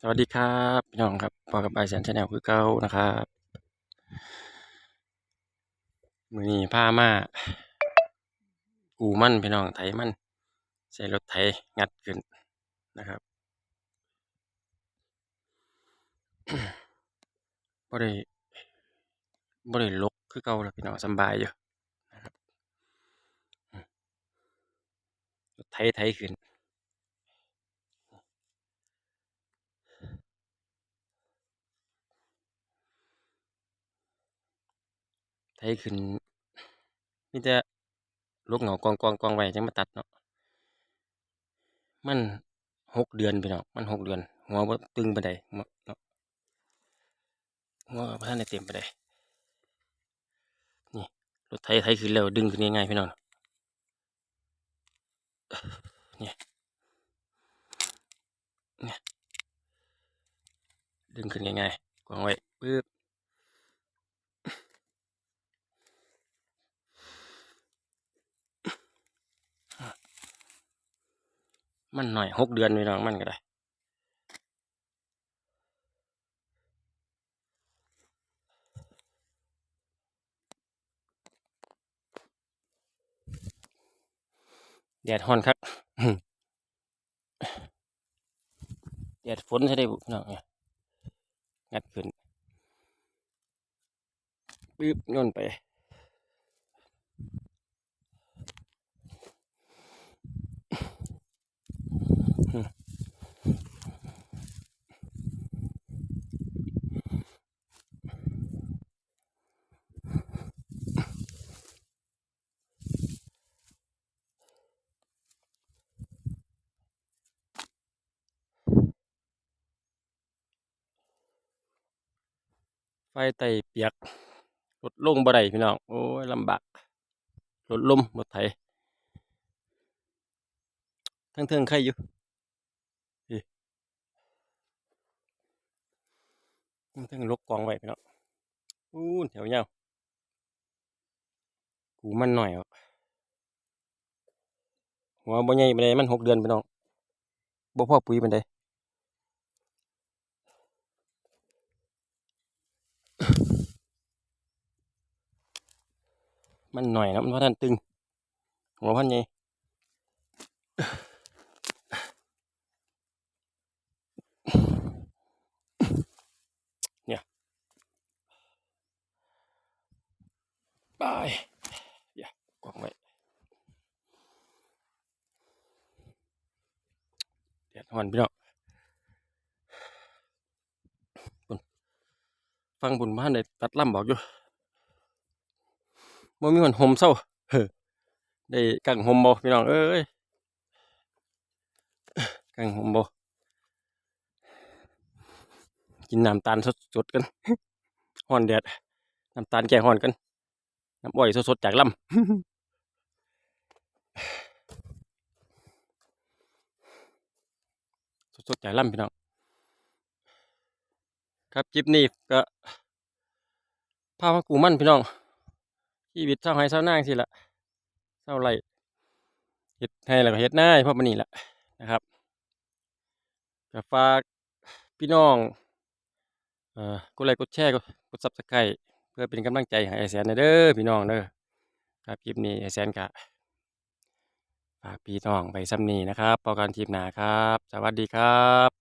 สวัสดีครับพี่น้องครับพอกับไอแสนชาแนลคือเก่านะครับมือนี้พามากูมั่นพี่น้องไถมั่นใช้รถไถงัดขึ้นนะครับบ่ได้บ่ได้ลกคือเก่าแล้วพี่น้องสบายอยู่นะครับรถไถไถขึ้น ไถขึ้นมีแต่ลกเหงากองกองกองไว้จังมาตัดเนาะมันหกเดือนพี่น้องมันหกเดือน หัวตึงไปานใดหัวเนาะหัวบ่ทันเต็มไปานใดนี่รถไถไถขึ้นแล้วดึงขึ้นง่ายๆพี่น้องเนี่ยเนี่ยดึงขึ้นง่ายๆกองไว้ปึ๊บ มันหน่อยหกเดือนพี่น้องมันก็ได้แดดฮ้อนครับแดดฝนใช่ได้บุพี่น้องเนี่ยงัดขึ้นปึ๊บย่นไป ไฟไตเปียกรถลงบ่ได้พี่น้องโอ้ยลำบากรถลมรถไถทั้งเทิงใครอยู่ทั้งเทิงลกกองไว้พี่น้องอู้นแถวยากูมันหน่อยอะหัวบ่ใหญ่ปานใดมันหกเดือนพี่น้องบ่พ่อปุ๋ยปานใมันหน่อยนะมันบ่ทันตึงหัวพันใหญ่เนี่ยไปอย่ากวางไว้แดดฮ้อนพี่น้องฟังบุญบ้านได้ตัดลำบอกอยู่ บ่มีคนห่มเศร้าเฮ้อได้กังห่มบ่พี่น้องเอ้ยกังห่มบ่กินน้ำตาลสดๆกันฮ้อนแดดน้ำตาลแก้ฮ้อนกันน้ำอ้อยสดๆจากลำสดๆจากลำพี่น้องครับคลิปนี้ก็พามากูมั่นพี่น้อง ชีวิตเศร้าไห้เศร้าน้าสิละเศร้าไรเฮ็ดให้แล้วก็เฮ็ดหน้าเพราะมันนี่แหละนะครับก็ฝากพี่น้องเอ่อกดไลค์กดแชร์กดซับสไครต์เพื่อเป็นกำลังใจให้ไอแสนเด้อพี่น้องเด้อครับคลิปนี้ไอแสนกะฝากพี่น้องไปซ้ำนี้นะครับพอกันคลิปหน้าครับ สวัสดีครับ